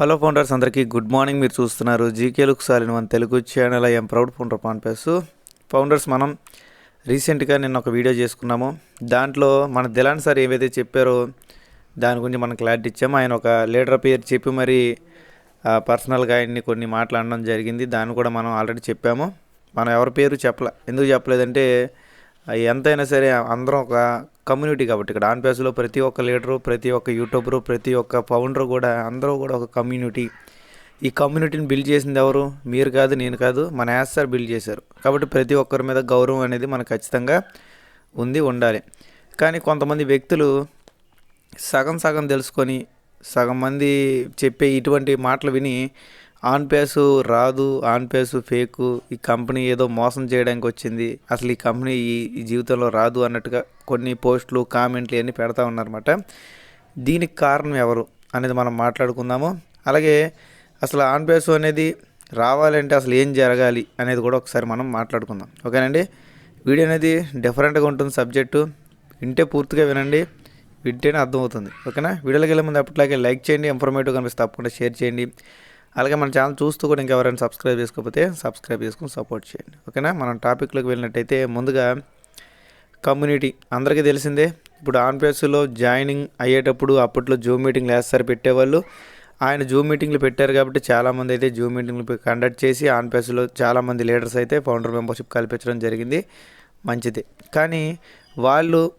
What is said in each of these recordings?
Hello founders అందరికీ good morning. మీరు చూస్తున్నారు జీకే లుక్ సాలిన్ one Telugu channel I'm proud founder పాన్పేస్ founders మనం రీసెంట్గా నిన్న ఒక వీడియో చేసుకున్నాము. దాంట్లో మన దిలాన్ సార్ ఏవైతే చెప్పారో దాని గురించి మనం క్లారిటీ ఇచ్చాము. ఆయన ఒక లీడర్ పేరు చెప్పి మరి పర్సనల్గా ఆయన్ని కొన్ని మాట్లాడడం జరిగింది. దాన్ని కూడా మనం ఆల్రెడీ చెప్పాము. మనం ఎవరి పేరు చెప్పలే ఎందుకు చెప్పలేదంటే ఎంతైనా సరే అందరం ఒక కమ్యూనిటీ కాబట్టి ఇక్కడ ఆన్ ప్రతి ఒక్క లీడరు ప్రతి ఒక్క యూట్యూబరు ప్రతి ఒక్క ఫౌండర్ కూడా అందరూ కూడా ఒక కమ్యూనిటీ ఈ కమ్యూనిటీని బిల్డ్ చేసింది ఎవరు? మీరు కాదు నేను కాదు మన యాస్ సార్ బిల్డ్ చేశారు. కాబట్టి ప్రతి ఒక్కరి మీద గౌరవం అనేది మనకు ఖచ్చితంగా ఉంది ఉండాలి. కానీ కొంతమంది వ్యక్తులు సగం సగం తెలుసుకొని సగం మంది చెప్పే ఇటువంటి మాటలు విని ఆన్ పేసు రాదు ఆన్ పేసు ఫేకు. ఈ కంపెనీ ఏదో మోసం చేయడానికి వచ్చింది. అసలు ఈ కంపెనీ ఈ ఈ జీవితంలో రాదు అన్నట్టుగా కొన్ని పోస్టులు కామెంట్లు ఇవన్నీ పెడతా ఉన్నారన్నమాట. దీనికి కారణం ఎవరు అనేది మనం మాట్లాడుకుందాము. అలాగే అసలు ఆన్ పేసు అనేది రావాలంటే అసలు ఏం జరగాలి అనేది కూడా ఒకసారి మనం మాట్లాడుకుందాం. ఓకేనండి? వీడియో అనేది డిఫరెంట్గా ఉంటుంది సబ్జెక్టు. వింటే పూర్తిగా వినండి. వింటేనే అర్థమవుతుంది. ఓకేనా? వీడియోలోకి వెళ్ళే ముందు అప్పట్లాగే లైక్ చేయండి. ఇన్ఫర్మేటివ్ కనిపిస్తే తప్పకుండా షేర్ చేయండి. అలాగే మన ఛానల్ చూస్తూ కూడా ఇంకెవరైనా సబ్స్క్రైబ్ చేసుకోకపోతే సబ్స్క్రైబ్ చేసుకుని సపోర్ట్ చేయండి. ఓకేనా? మనం టాపిక్లోకి వెళ్ళినట్టయితే ముందుగా కమ్యూనిటీ. అందరికీ తెలిసిందే ఇప్పుడు ఆన్ జాయినింగ్ అయ్యేటప్పుడు అప్పట్లో జూమ్ మీటింగ్లు వేస్తారు పెట్టేవాళ్ళు. ఆయన జూమ్ మీటింగ్లు పెట్టారు కాబట్టి చాలామంది అయితే జూమ్ మీటింగ్లు కండక్ట్ చేసి ఆన్ చాలామంది లీడర్స్ అయితే ఫౌండర్ మెంబర్షిప్ కల్పించడం జరిగింది. మంచిది. కానీ వాళ్ళు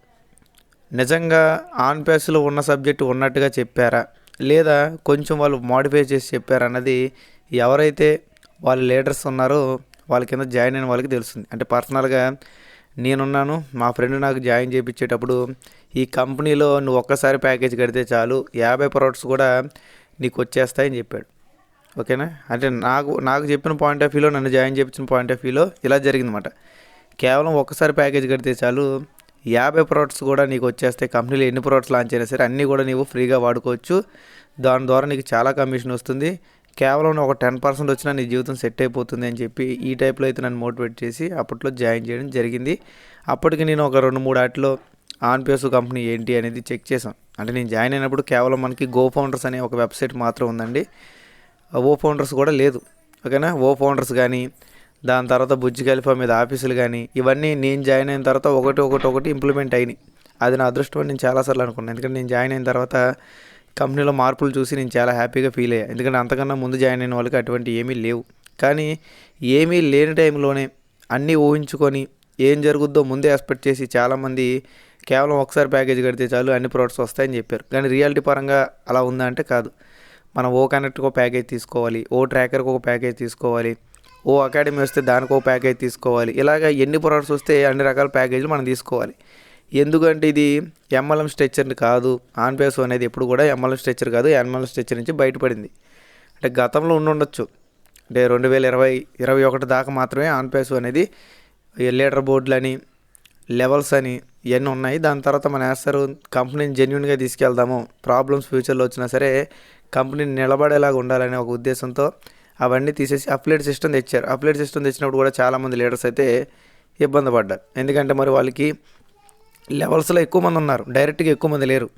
నిజంగా ఆన్ ఉన్న సబ్జెక్టు ఉన్నట్టుగా చెప్పారా? లేదా కొంచెం వాళ్ళు మాడిఫై చేసి చెప్పారన్నది ఎవరైతే వాళ్ళ లీడర్స్ ఉన్నారో వాళ్ళ కింద జాయిన్ అయిన వాళ్ళకి తెలుస్తుంది. అంటే పర్సనల్గా నేనున్నాను మా ఫ్రెండ్ నాకు జాయిన్ చేయించేటప్పుడు ఈ కంపెనీలో నువ్వు ఒక్కసారి ప్యాకేజ్ కడితే చాలు యాభై ప్రొడక్ట్స్ కూడా నీకు వచ్చేస్తాయని చెప్పాడు. ఓకేనా? అంటే నాకు నాకు చెప్పిన పాయింట్ ఆఫ్ వ్యూలో నన్ను జాయిన్ చేయించిన పాయింట్ ఆఫ్ వ్యూలో ఇలా జరిగిందన్నమాట. కేవలం ఒక్కసారి ప్యాకేజ్ కడితే చాలు యాభై ప్రోడక్ట్స్ కూడా నీకు వచ్చేస్తాయి. కంపెనీలో ఎన్ని ప్రోడక్ట్స్ లాంచ్ అయినా సరే అన్నీ కూడా నీవు ఫ్రీగా వాడుకోవచ్చు. దాని ద్వారా నీకు చాలా కమిషన్ వస్తుంది. కేవలం ఒక టెన్ పర్సెంట్ వచ్చినా నీ జీవితం సెట్ అయిపోతుంది అని చెప్పి ఈ టైప్లో అయితే నన్ను మోటివేట్ చేసి అప్పట్లో జాయిన్ చేయడం జరిగింది. అప్పటికి నేను ఒక రెండు మూడు ఆటలో ఆన్పిఎస్ కంపెనీ ఏంటి అనేది చెక్ చేసాం అంటే నేను జాయిన్ అయినప్పుడు కేవలం మనకి గో ఫౌండర్స్ అనే ఒక వెబ్సైట్ మాత్రం ఉందండి. ఓ ఫౌండర్స్ కూడా లేదు. ఓకేనా? ఓ ఫౌండర్స్ కానీ దాని తర్వాత బుజ్జి ఖలీఫా మీద ఆఫీసులు కానీ ఇవన్నీ నేను జాయిన్ అయిన తర్వాత ఒకటి ఒకటి ఒకటి ఇంప్లిమెంట్ అయినాయి. అది నా అదృష్టం నేను చాలాసార్లు అనుకున్నాను. ఎందుకంటే నేను జాయిన్ అయిన తర్వాత కంపెనీలో మార్పులు చూసి నేను చాలా హ్యాపీగా ఫీల్ అయ్యాను ఎందుకంటే అంతకన్నా ముందు జాయిన్ అయిన వాళ్ళకి అటువంటి ఏమీ లేవు. కానీ ఏమీ లేని టైంలోనే అన్నీ ఊహించుకొని ఏం జరుగుద్దో ముందే ఎక్స్పెక్ట్ చేసి చాలామంది కేవలం ఒకసారి ప్యాకేజ్ కడితే చాలు అన్ని ప్రోడక్ట్స్ వస్తాయని చెప్పారు. కానీ రియాలిటీ పరంగా అలా ఉందా అంటే కాదు. మనం ఓ కనెక్ట్కి ఒక ప్యాకేజ్ తీసుకోవాలి ఓ ట్రాకర్కి ఒక ప్యాకేజ్ తీసుకోవాలి ఓ అకాడమీ వస్తే దానికి ఓ ప్యాకేజ్ తీసుకోవాలి. ఇలాగ ఎన్ని ప్రొడక్ట్స్ వస్తే అన్ని రకాల ప్యాకేజీలు మనం తీసుకోవాలి. ఎందుకంటే ఇది ఎంఎల్ఎం స్ట్రెచ్చర్ కాదు ఆన్పేస్ అనేది ఎప్పుడు కూడా ఎంఎల్ఎం స్ట్రెచ్చర్ కాదు ఎంఎల్ఎం స్ట్రెచ్చర్ నుంచి బయటపడింది. అంటే గతంలో ఉండొచ్చు. అంటే రెండు వేల ఇరవై ఇరవై ఒకటి దాకా మాత్రమే ఆన్పేస్ అనేది లీడర్ బోర్డులని లెవెల్స్ అని ఇవన్నీ ఉన్నాయి. దాని తర్వాత మన వేస్తారు కంపెనీని జెన్యున్గా తీసుకెళ్దాము. ప్రాబ్లమ్స్ ఫ్యూచర్లో వచ్చినా సరే కంపెనీని నిలబడేలాగా ఉండాలనే ఒక ఉద్దేశంతో అవన్నీ తీసేసి అప్లేట్ సిస్టమ్ తెచ్చారు. అప్లేట్ సిస్టమ్ తెచ్చినప్పుడు కూడా చాలామంది లీడర్స్ అయితే ఇబ్బంది పడ్డారు. ఎందుకంటే మరి వాళ్ళకి లెవెల్స్లో ఎక్కువ మంది ఉన్నారు. డైరెక్ట్గా ఎక్కువ మంది లేరు.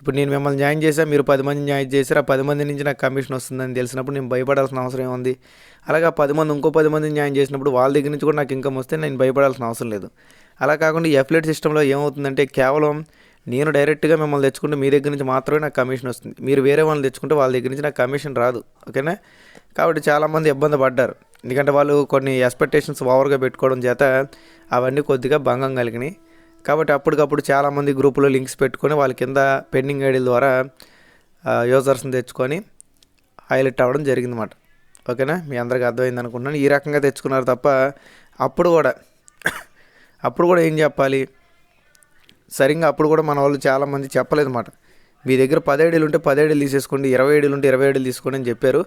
ఇప్పుడు నేను మిమ్మల్ని జాయిన్ చేశాను మీరు పది మందిని జాయిన్ చేశారు. ఆ పది మంది నుంచి నాకు కమిషన్ వస్తుందని తెలిసినప్పుడు నేను భయపడాల్సిన అవసరం ఏముంది? అలాగే ఆ పది మంది ఇంకో పది మందిని జాయిన్ చేసినప్పుడు వాళ్ళ దగ్గర నుంచి కూడా నాకు ఇన్కమ్ వస్తే నేను భయపడాల్సిన అవసరం లేదు. అలా కాకుండా ఈ అఫ్లేట్ సిస్టంలో ఏమవుతుందంటే కేవలం నేను డైరెక్ట్గా మిమ్మల్ని తెచ్చుకుంటే మీ దగ్గర నుంచి మాత్రమే నాకు కమిషన్ వస్తుంది. మీరు వేరే వాళ్ళని తెచ్చుకుంటే వాళ్ళ దగ్గర నుంచి నాకు కమిషన్ రాదు. ఓకేనా? కాబట్టి చాలామంది ఇబ్బంది పడ్డారు. ఎందుకంటే వాళ్ళు కొన్ని ఎక్స్పెక్టేషన్స్ ఓవర్గా పెట్టుకోవడం చేత అవన్నీ కొద్దిగా భంగం కలిగినాయి. కాబట్టి అప్పటికప్పుడు చాలామంది గ్రూపులో లింక్స్ పెట్టుకొని వాళ్ళ కింద పెండింగ్ ఐడీల ద్వారా యూజర్స్ని తెచ్చుకొని హైలైట్ అవ్వడం జరిగిందన్నమాట. ఓకేనా? మీ అందరికీ అర్థమైంది అనుకుంటున్నాను. ఈ రకంగా తెచ్చుకున్నారు తప్ప అప్పుడు కూడా అప్పుడు కూడా ఏం చెప్పాలి? సరిగ్గా అప్పుడు కూడా మన వాళ్ళు చాలామంది చెప్పలేదు మాట మీ దగ్గర పదేడీలు ఉంటే పదేడీలు తీసేసుకోండి ఇరవై ఏడులు ఉంటే ఇరవై ఏడులు తీసుకోండి అని చెప్పారు.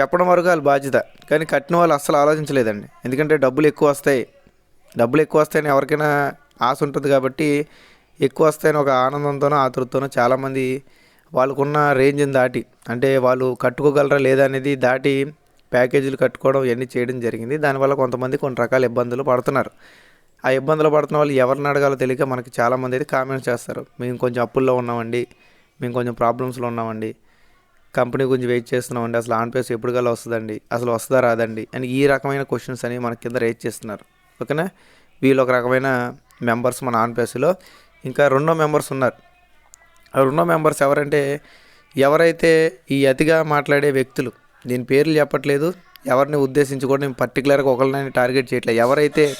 చెప్పడం వరకు వాళ్ళ బాధ్యత. కానీ కట్టిన వాళ్ళు అస్సలు ఆలోచించలేదండి. ఎందుకంటే డబ్బులు ఎక్కువ వస్తాయి. డబ్బులు ఎక్కువ వస్తాయని ఎవరికైనా ఆశ ఉంటుంది కాబట్టి ఎక్కువ వస్తాయని ఒక ఆనందంతోనో ఆతృతతోనో చాలామంది వాళ్ళకున్న రేంజ్ని దాటి అంటే వాళ్ళు కట్టుకోగలరా లేదా అనేది దాటి ప్యాకేజీలు కట్టుకోవడం ఇవన్నీ చేయడం జరిగింది. దానివల్ల కొంతమంది కొన్ని రకాల ఇబ్బందులు పడుతున్నారు. ఆ ఇబ్బందులు పడుతున్న వాళ్ళు ఎవరిని అడగాలో తెలియక మనకి చాలామంది అయితే కామెంట్స్ చేస్తారు. మేము కొంచెం అప్పుల్లో ఉన్నామండి. మేము కొంచెం ప్రాబ్లమ్స్లో ఉన్నామండి. కంపెనీ గురించి వెయిట్ చేస్తున్నామండి. అసలు ఆన్ పేస్ ఎప్పుడు కల్లా వస్తుందండి? అసలు వస్తుందా రాదండి? అని ఈ రకమైన క్వశ్చన్స్ అనేవి మన కింద రేజ్ చేస్తున్నారు. ఓకేనా? వీళ్ళు ఒక రకమైన మెంబర్స్ మన ఆన్ పేస్లో ఇంకా రెండో మెంబర్స్ ఉన్నారు. ఆ రెండో మెంబర్స్ ఎవరంటే ఎవరైతే ఈ అతిగా మాట్లాడే వ్యక్తులు దీని పేర్లు చెప్పట్లేదు. ఎవరిని ఉద్దేశించి కూడా నేను పర్టికులర్గా ఒకరిని టార్గెట్ చేయట్లేదు. ఎవరైతే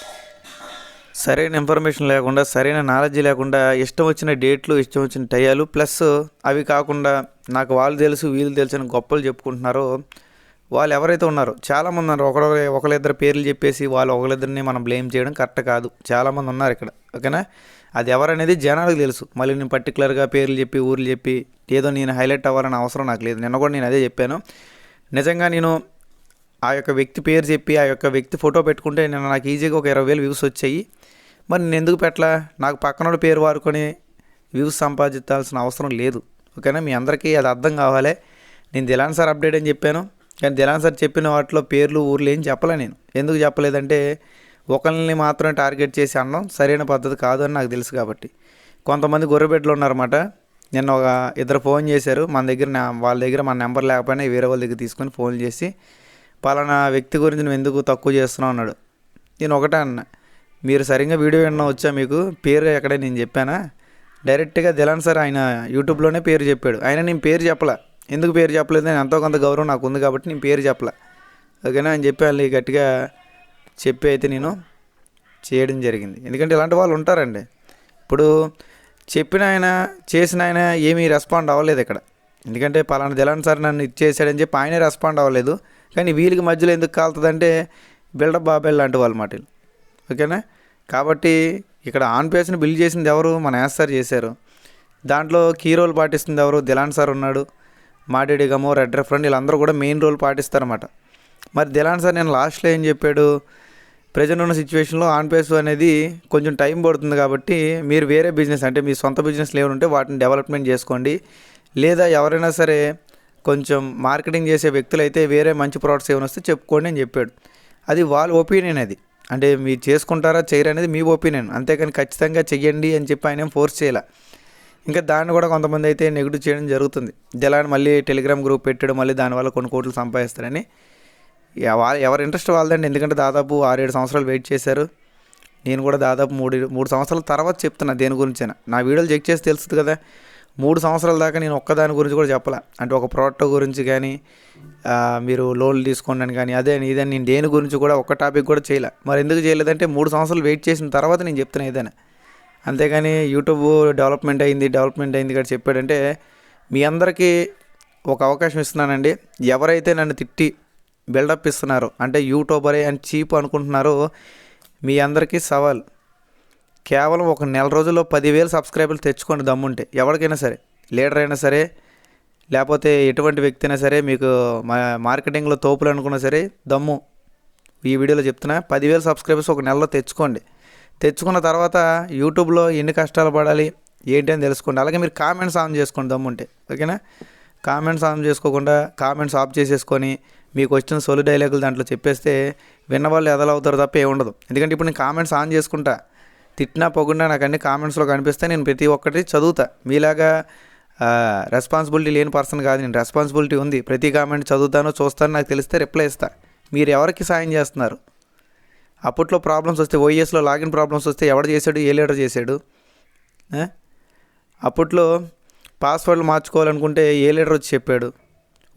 సరైన ఇన్ఫర్మేషన్ లేకుండా సరైన నాలెడ్జ్ లేకుండా ఇష్టం వచ్చిన డేట్లు ఇష్టం వచ్చిన టయాలు ప్లస్ అవి కాకుండా నాకు వాళ్ళు తెలుసు వీళ్ళు తెలుసు అని గొప్పలు చెప్పుకుంటున్నారో వాళ్ళు ఎవరైతే ఉన్నారో చాలామంది ఉన్నారు. ఒకరు ఒకరిద్దరు పేర్లు చెప్పేసి వాళ్ళు ఒకరిద్దరిని మనం బ్లేమ్ చేయడం కరెక్ట్ కాదు. చాలామంది ఉన్నారు ఇక్కడ. ఓకేనా అది ఎవరనేది జనాలకు తెలుసు. మళ్ళీ నేను పర్టికులర్గా పేర్లు చెప్పి ఊర్లు చెప్పి ఏదో నేను హైలైట్ అవ్వాలని అవసరం నాకు లేదు. నిన్న కూడా నేను అదే చెప్పాను. నిజంగా నేను ఆ యొక్క వ్యక్తి పేరు చెప్పి ఆ యొక్క వ్యక్తి ఫోటో పెట్టుకుంటే నేను నాకు ఈజీగా ఒక ఇరవై వేలు వ్యూస్ వచ్చాయి. మరి నేను ఎందుకు పెట్టలా? నాకు పక్కనోడు పేరు వాడుకొని వ్యూస్ సంపాదించాల్సిన అవసరం లేదు. ఓకేనా? మీ అందరికీ అది అర్థం కావాలి. నేను దిలాన్ సార్ అప్డేట్ అని చెప్పాను. కానీ దిలాన్ సార్ చెప్పిన వాటిలో పేర్లు ఊర్లు ఏం చెప్పలే నేను. ఎందుకు చెప్పలేదంటే ఒకరిని మాత్రం టార్గెట్ చేసి అనడం సరైన పద్ధతి కాదు అని నాకు తెలుసు కాబట్టి. కొంతమంది గొర్రెబెడ్లు ఉన్నారన్నమాట. నిన్న ఒక ఇద్దరు ఫోన్ చేశారు. మన దగ్గర నా వాళ్ళ దగ్గర మన నెంబర్ లేకపోయినా వేరే వాళ్ళ దగ్గర తీసుకొని ఫోన్ చేసి పలానా వ్యక్తి గురించి నువ్వు ఎందుకు తక్కువ చేస్తున్నావు అన్నాడు. నేను ఒకటే అన్న. మీరు సరిగ్గా వీడియో విన్న వచ్చా మీకు? పేరు ఎక్కడే నేను చెప్పానా? డైరెక్ట్గా దిలాన్ సార్ ఆయన యూట్యూబ్లోనే పేరు చెప్పాడు. ఆయన నేను పేరు చెప్పలా. ఎందుకు పేరు చెప్పలేదు? నేను ఎంతో కొంత గౌరవం నాకు ఉంది కాబట్టి నేను పేరు చెప్పలా. ఓకేనా? అని చెప్పి వాళ్ళు గట్టిగా చెప్పి అయితే నేను చేయడం జరిగింది. ఎందుకంటే ఇలాంటి వాళ్ళు ఉంటారండి. ఇప్పుడు చెప్పిన ఆయన చేసిన ఆయన ఏమీ రెస్పాండ్ అవ్వలేదు ఇక్కడ. ఎందుకంటే పలానా దిలాన్ సార్ నన్ను ఇచ్చేసాడని చెప్పి ఆయనే రెస్పాండ్ అవ్వలేదు. కానీ వీళ్ళకి మధ్యలో ఎందుకు కాలుతుందంటే బిల్డప్ బాబాయ్ లాంటి వాళ్ళ మాట ఓకేనా? కాబట్టి ఇక్కడ ఆన్ పేస్ని బిల్డ్ చేసింది ఎవరు? మన యాస్ సార్ చేశారు. దాంట్లో కీ రోల్ పాటిస్తుంది ఎవరు? దిలాన్ సార్ ఉన్నాడు. మాడేడి గమో రెడ్ రెఫరెంట్ వీళ్ళందరూ కూడా మెయిన్ రోల్ పాటిస్తారన్నమాట. మరి దిలాన్ సార్ నేను లాస్ట్లో ఏం చెప్పాడు? ప్రజెంట్ ఉన్న సిచ్యువేషన్లో ఆన్ పేస్ అనేది కొంచెం టైం పడుతుంది కాబట్టి మీరు వేరే బిజినెస్ అంటే మీ సొంత బిజినెస్లు ఏమైనా ఉంటే వాటిని డెవలప్మెంట్ చేసుకోండి. లేదా ఎవరైనా సరే కొంచెం మార్కెటింగ్ చేసే వ్యక్తులు అయితే వేరే మంచి ప్రోడక్ట్స్ ఏమైనా వస్తే చెప్పుకోండి అని చెప్పాడు. అది వాళ్ళ ఒపీనియన్ అది. అంటే మీరు చేసుకుంటారా చేయరు అనేది మీ ఒపీనియన్ అంతేకాని ఖచ్చితంగా చెయ్యండి అని చెప్పి ఆయన ఫోర్స్ చేయాల. ఇంకా దాన్ని కూడా కొంతమంది అయితే నెగిటివ్ చేయడం జరుగుతుంది. జలాన్ని మళ్ళీ టెలిగ్రామ్ గ్రూప్ పెట్టాడు మళ్ళీ దానివల్ల కొన్ని కోట్లు సంపాదిస్తారని. ఎవరి ఇంట్రెస్ట్ వాళ్ళదండి. ఎందుకంటే దాదాపు ఆరేడు సంవత్సరాలు వెయిట్ చేశారు. నేను కూడా దాదాపు మూడు మూడు సంవత్సరాల తర్వాత చెప్తున్నా దేని గురించైనా. నా వీడియోలు చెక్ చేసి తెలుస్తుంది కదా. మూడు సంవత్సరాల దాకా నేను ఒక్కదాని గురించి కూడా చెప్పలే. అంటే ఒక ప్రోడక్ట్ గురించి కానీ మీరు లోన్లు తీసుకోండి కానీ అదే ఇదని నేను దేని గురించి కూడా ఒక్క టాపిక్ కూడా చేయలే. మరి ఎందుకు చేయలేదంటే మూడు సంవత్సరాలు వెయిట్ చేసిన తర్వాత నేను చెప్తున్నా ఏదైనా. అంతేగాని యూట్యూబ్ డెవలప్మెంట్ అయింది డెవలప్మెంట్ అయింది ఇక్కడ చెప్పాడంటే మీ అందరికీ ఒక అవకాశం ఇస్తున్నానండి. ఎవరైతే నన్ను తిట్టి బిల్డప్ ఇస్తున్నారో అంటే యూట్యూబరే అని చీప్ అనుకుంటున్నారో మీ అందరికీ సవాల్. కేవలం ఒక నెల రోజుల్లో పదివేలు సబ్స్క్రైబర్లు తెచ్చుకోండి దమ్ముంటే ఎవరికైనా సరే లీడర్ అయినా సరే లేకపోతే ఎటువంటి వ్యక్తి అయినా సరే మీకు మా మార్కెటింగ్లో తోపులు అనుకున్నా సరే దమ్ము. ఈ వీడియోలో చెప్తున్నా పదివేలు సబ్స్క్రైబర్స్ ఒక నెలలో తెచ్చుకోండి. తెచ్చుకున్న తర్వాత యూట్యూబ్లో ఎన్ని కష్టాలు పడాలి ఏంటి అని తెలుసుకోండి. అలాగే మీరు కామెంట్స్ ఆన్ చేసుకోండి దమ్ముంటే ఓకేనా? కామెంట్స్ ఆన్ చేసుకోకుండా కామెంట్స్ ఆఫ్ చేసేసుకొని మీకు వచ్చిన సొలు డైలాగులు దాంట్లో చెప్పేస్తే విన్నవాళ్ళు ఎదలవుతారు తప్ప ఏముండదు. ఉండదు ఎందుకంటే ఇప్పుడు నేను కామెంట్స్ ఆన్ చేసుకుంటా. తిట్టినా పొగున్నా నాకు అన్ని కామెంట్స్లో కనిపిస్తే నేను ప్రతి ఒక్కటి చదువుతా. మీలాగా రెస్పాన్సిబిలిటీ లేని పర్సన్ కాదు. నేను రెస్పాన్సిబిలిటీ ఉంది. ప్రతి కామెంట్ చదువుతాను చూస్తాను నాకు తెలిస్తే రిప్లై ఇస్తా. మీరు ఎవరికి సాయం చేస్తున్నారు? అప్పట్లో ప్రాబ్లమ్స్ వస్తే ఓఎస్లో లాగిన్ ప్రాబ్లమ్స్ వస్తే ఎవడు చేశాడు? ఏ లీడర్ చేశాడు? అప్పట్లో పాస్వర్డ్లు మార్చుకోవాలనుకుంటే ఏ లీడర్ వచ్చి చెప్పాడు?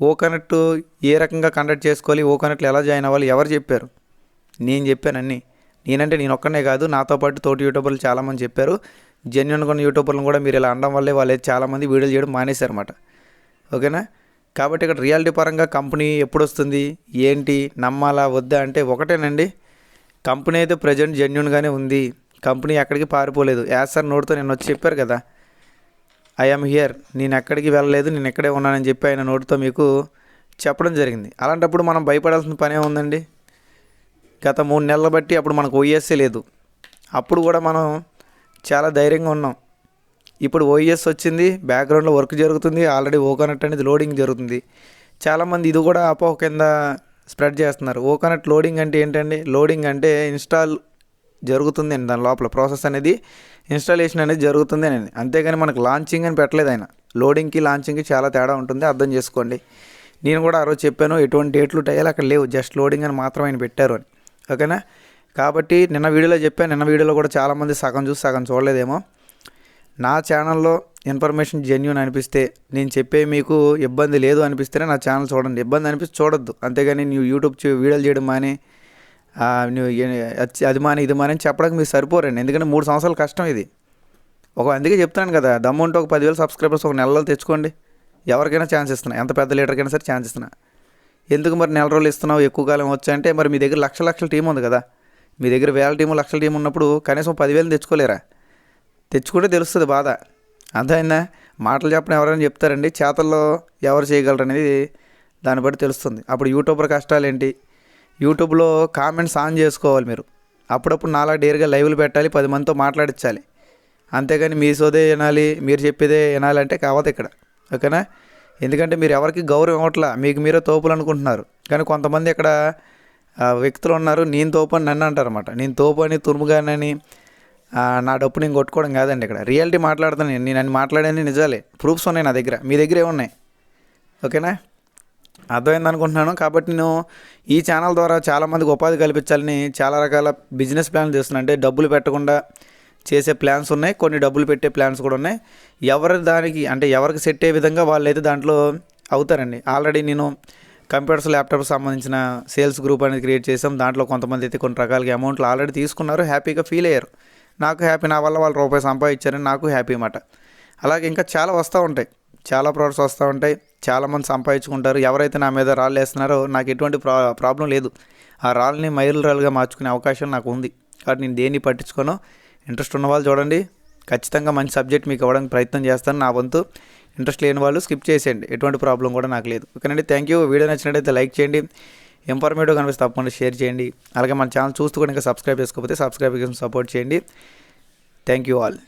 ఓ కనెక్ట్ ఏ రకంగా కండక్ట్ చేసుకోవాలి? ఓ కనెక్ట్లు ఎలా జాయిన్ అవ్వాలి? ఎవరు చెప్పారు? నేను చెప్పాను అన్నీ. నేనంటే నేను ఒక్కనే కాదు నాతో పాటు తోటి యూట్యూబర్లు చాలామంది చెప్పారు. జెన్యున్ కొన్ని యూట్యూబర్లను కూడా మీరు ఇలా అనడం వల్లే వాళ్ళు చాలామంది వీడియోలు చేయడం మానేశారన్నమాట. ఓకేనా? కాబట్టి ఇక్కడ రియాలిటీ పరంగా కంపెనీ ఎప్పుడు వస్తుంది ఏంటి? నమ్మాలా? వద్దా? అంటే ఒకటేనండి. కంపెనీ అయితే ప్రజెంట్ జెన్యున్గానే ఉంది. కంపెనీ ఎక్కడికి పారిపోలేదు. యాజ్ సార్ నోట్తో నేను వచ్చి చెప్పారు కదా. ఐఎమ్ హియర్ నేను ఎక్కడికి వెళ్ళలేదు. నేను ఇక్కడే ఉన్నానని చెప్పి ఆయన నోటుతో మీకు చెప్పడం జరిగింది. అలాంటప్పుడు మనం భయపడాల్సిన పనే ఉందండి గత మూడు నెలలు బట్టి అప్పుడు మనకు ఓఎస్ఏ లేదు. అప్పుడు కూడా మనం చాలా ధైర్యంగా ఉన్నాం. ఇప్పుడు ఓఎస్ వచ్చింది బ్యాక్గ్రౌండ్లో వర్క్ జరుగుతుంది ఆల్రెడీ ఓకనెట్ అనేది లోడింగ్ జరుగుతుంది. చాలామంది ఇది కూడా అపోహ కింద స్ప్రెడ్ చేస్తున్నారు. ఓకనెట్ లోడింగ్ అంటే ఏంటండి? లోడింగ్ అంటే ఇన్స్టాల్ జరుగుతుంది అండి దాని లోపల ప్రాసెస్ అనేది ఇన్స్టాలేషన్ అనేది జరుగుతుంది అని. అంతేగాని మనకు లాంచింగ్ అని పెట్టలేదు ఆయన. లోడింగ్కి లాంచింగ్కి చాలా తేడా ఉంటుంది అర్థం చేసుకోండి. నేను కూడా ఆ రోజు చెప్పాను ఎటువంటి డేట్లు టైల్ అక్కడ లేవు జస్ట్ లోడింగ్ అని మాత్రం ఆయన పెట్టారు అని. ఓకేనా? కాబట్టి నిన్న వీడియోలో చెప్పాను నిన్న వీడియోలో కూడా చాలామంది సగం చూసి సగం చూడలేదేమో. నా ఛానల్లో ఇన్ఫర్మేషన్ జెన్యున్ అనిపిస్తే నేను చెప్పే మీకు ఇబ్బంది లేదు అనిపిస్తేనే నా ఛానల్ చూడండి. ఇబ్బంది అనిపిస్తే చూడొద్దు. అంతేగాని నువ్వు యూట్యూబ్ వీడియోలు చేయడం మాని నువ్వు అది- మాని ఇది మాని అని చెప్పడానికి మీరు సరిపోరండి. ఎందుకంటే మూడు సంవత్సరాలు కష్టం ఇది. ఒక అందుకే చెప్తున్నాను కదా దమ్ము ఉంటే ఒక పదివేల సబ్స్క్రైబర్స్ ఒక నెలలో తెచ్చుకోండి. ఎవరికైనా ఛాన్స్ ఇస్తున్నా. ఎంత పెద్ద లీటర్కైనా సరే ఛాన్స్ ఇస్తున్నా. ఎందుకు మరి నెల రోజులు ఇస్తున్నావు? ఎక్కువ కాలం వచ్చాయంటే మరి మీ దగ్గర లక్ష లక్షల టీం ఉంది కదా. మీ దగ్గర వేల టీము లక్షల టీం ఉన్నప్పుడు కనీసం పదివేలు తెచ్చుకోలేరా? తెచ్చుకుంటే తెలుస్తుంది బాధ. అర్థమైందా? మాటలు చెప్పడం ఎవరైనా చెప్తారండి? చేతల్లో ఎవరు చేయగలరు అనేది దాన్ని బట్టి తెలుస్తుంది. అప్పుడు యూట్యూబర్ కష్టాలు ఏంటి? యూట్యూబ్లో కామెంట్స్ ఆన్ చేసుకోవాలి మీరు. అప్పుడప్పుడు నాలా డేర్గా లైవ్లు పెట్టాలి పది మందితో మాట్లాడించాలి అంతేగాని మీ సోదే వినాలి మీరు చెప్పేదే వినాలంటే కావద్దు ఇక్కడ. ఓకేనా? ఎందుకంటే మీరు ఎవరికి గౌరవం ఇవ్వట్లా? మీకు మీరే తోపులు అనుకుంటున్నారు. కానీ కొంతమంది ఇక్కడ వ్యక్తులు ఉన్నారు నేను తోపు అని నన్ను అంటారు అనమాట నేను తోపు అని తురుముగానని నా డప్పు నేను కొట్టుకోవడం కాదండి ఇక్కడ. రియాలిటీ మాట్లాడుతాను నేను. నేను మాట్లాడేది నిజాలే. ప్రూఫ్స్ ఉన్నాయి నా దగ్గర. మీ దగ్గరే ఉన్నాయి. ఓకేనా? అర్థమైంది అనుకుంటున్నాను. కాబట్టి నేను ఈ ఛానల్ ద్వారా చాలామందికి ఉపాధి కల్పించాలని చాలా రకాల బిజినెస్ ప్లాన్లు చేస్తున్నాను అంటే డబ్బులు పెట్టకుండా చేసే ప్లాన్స్ ఉన్నాయి. కొన్ని డబ్బులు పెట్టే ప్లాన్స్ కూడా ఉన్నాయి. ఎవరి దానికి అంటే ఎవరికి సెట్ అయ్యే విధంగా వాళ్ళైతే దాంట్లో అవుతారండి. ఆల్రెడీ నేను కంప్యూటర్స్ ల్యాప్టాప్ సంబంధించిన సేల్స్ గ్రూప్ అనేది క్రియేట్ చేసాం దాంట్లో కొంతమంది అయితే కొన్ని రకాలుగా అమౌంట్లు ఆల్రెడీ తీసుకున్నారు. హ్యాపీగా ఫీల్ అయ్యారు. నాకు హ్యాపీ నా వల్ల వాళ్ళు రూపాయి సంపాదించారని నాకు హ్యాపీ అన్నమాట అలాగే ఇంకా చాలా వస్తూ ఉంటాయి. చాలా ప్రోడక్ట్స్ వస్తూ ఉంటాయి. చాలామంది సంపాదించుకుంటారు. ఎవరైతే నా మీద రాళ్ళు వేస్తున్నారో నాకు ఎటువంటి ప్రా ప్రాబ్లం లేదు. ఆ రాళ్ళని మైలు రాళ్ళుగా మార్చుకునే అవకాశం నాకు ఉంది. కాబట్టి నేను దేన్ని పట్టించుకోను ఇంట్రెస్ట్ ఉన్న వాళ్ళు చూడండి. ఖచ్చితంగా మంచి సబ్జెక్ట్ మీకు ఇవ్వడానికి ప్రయత్నం చేస్తాను నా వంతు. ఇంట్రెస్ట్ లేని వాళ్ళు స్కిప్ చేసేయండి. ఎటువంటి ప్రాబ్లం కూడా నాకు లేదు. ఓకేనండి. Thank you. వీడియో నచ్చినట్టయితే లైక్ చేయండి. ఇన్ఫర్మేటివ్ కనిపిస్తే తప్పకుండా షేర్ చేయండి. అలాగే మన ఛానల్ చూస్తూ కూడా ఇంకా సబ్స్క్రైబ్ చేసుకోకపోతే సబ్స్క్రైబ్ చేసి సపోర్ట్ చేయండి. Thank you all.